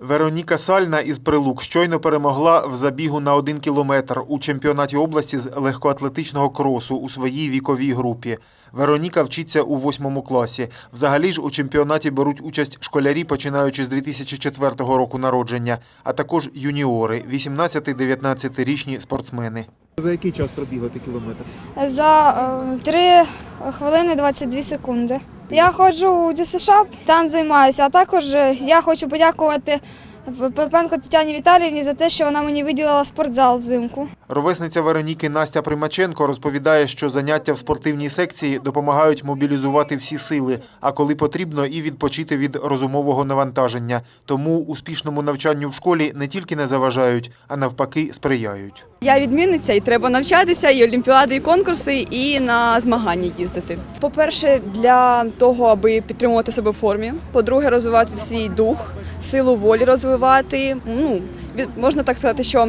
Вероніка Сальна із Прилук щойно перемогла в забігу на один кілометр у чемпіонаті області з легкоатлетичного кросу у своїй віковій групі. Вероніка вчиться у восьмому класі. Взагалі ж у чемпіонаті беруть участь школярі, починаючи з 2004 року народження, а також юніори, 18-19-річні спортсмени. За який час пробігли ти кілометр? За е, 3 хвилини 22 секунди. Я ходжу у ДЮСШ, там займаюся, а також е, я хочу подякувати Пепенко Тетяні Віталіївні за те, що вона мені виділила спортзал взимку. Ровесниця Вероніки Настя Примаченко розповідає, що заняття в спортивній секції допомагають мобілізувати всі сили, а коли потрібно, і відпочити від розумового навантаження. Тому успішному навчанню в школі не тільки не заважають, а навпаки сприяють. Я відмінниця, і треба навчатися, і олімпіади, і конкурси, і на змагання їздити. По-перше, для того, аби підтримувати себе в формі. По-друге, розвивати свій дух, силу волі розвивати. Ну, від- можна так сказати, що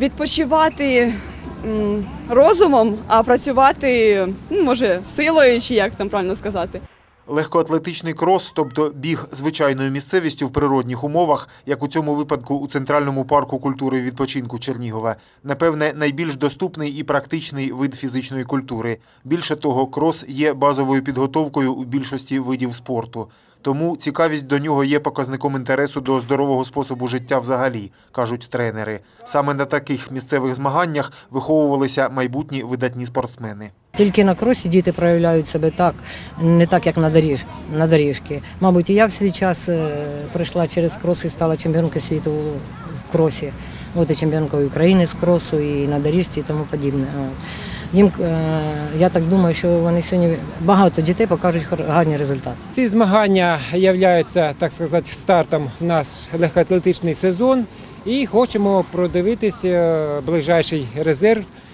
відпочивати розумом, а працювати, ну, може, силою, чи як там правильно сказати. Легкоатлетичний крос, тобто біг звичайною місцевістю в природних умовах, як у цьому випадку у Центральному парку культури відпочинку Чернігова, напевне, найбільш доступний і практичний вид фізичної культури. Більше того, крос є базовою підготовкою у більшості видів спорту. Тому цікавість до нього є показником інтересу до здорового способу життя взагалі, кажуть тренери. Саме на таких місцевих змаганнях виховувалися майбутні видатні спортсмени. Тільки на кросі діти проявляють себе так, не так, як на доріж, на доріжки. Мабуть, і я в свій час е, пройшла через крос і стала чемпіонкою світу в кросі. От і чемпіонкою України з кросу, і на доріжці і тому подібне. Їм, е, я так думаю, що вони сьогодні багато дітей покажуть гарні результати. Ці змагання являються, так сказати, стартом в наш легкоатлетичний сезон і хочемо продивитися ближайший резерв е,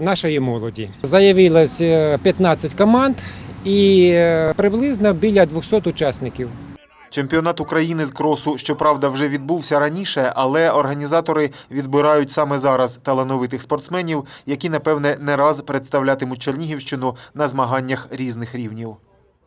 нашої молоді. Заявилось е, 15 команд і е, приблизно біля 200 учасників. Чемпіонат України з кросу, щоправда, вже відбувся раніше, але організатори відбирають саме зараз талановитих спортсменів, які, напевне, не раз представлятимуть Чернігівщину на змаганнях різних рівнів.